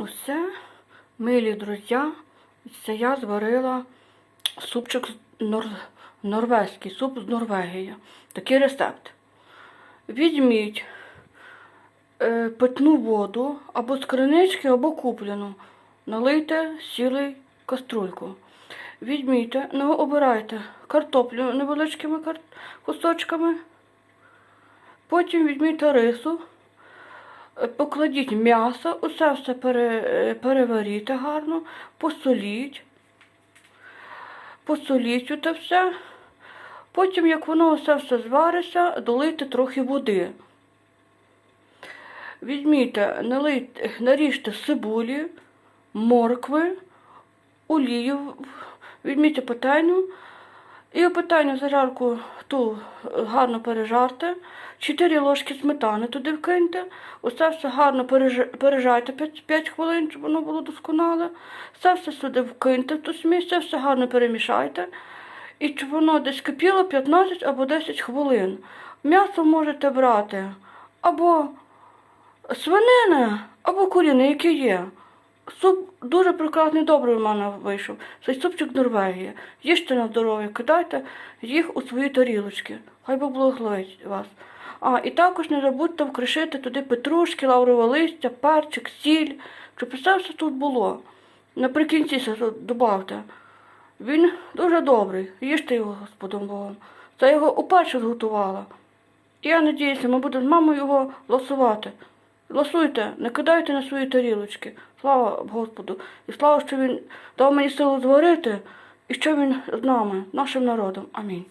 Усе, милі друзі, це я зварила супчик з нор... норвезький, суп з Норвегії. Такий рецепт. Візьміть е, питну воду або з кринички, або куплену. Налийте сілий каструльку. Візьміть, ну обирайте картоплю невеличкими кусочками. Потім візьміть рису. Покладіть м'ясо, усе все пере, переваріть гарно, посоліть, посоліть те все. Потім, як воно все все звариться, долийте трохи води. Візьміть, налийте, наріжте цибулі, моркви, олію, візьміть петельню і петельню зажарку ту е, гарно пережарте. 4 ложки сметани туди вкиньте. Усе все гарно переж- пережайте 5, 5 хвилин, щоб воно було досконале. Все все сюди вкиньте в ту смісь, все все гарно перемішайте. І щоб воно десь кипіло 15 або 10 хвилин. М'ясо можете брати або свинини, або куріне, яке є. Суп дуже прекрасний, добрий у мене вийшов. Цей супчик Норвегії. Їжте на здоров'я, кидайте їх у свої тарілочки. Хай Бог благословить вас. А, і також не забудьте вкришити туди петрушки, лаврове листя, перчик, сіль, щоб все все тут було. Наприкінці все тут добавте. Він дуже добрий. Їжте його, Господом Богом. Це його уперше зготувала. І я надіюся, ми будемо з мамою його ласувати. Ласуйте, не кидайте на свої тарілочки. Слава Господу. І слава, що він дав мені силу зварити, і що він з нами, нашим народом. Амінь.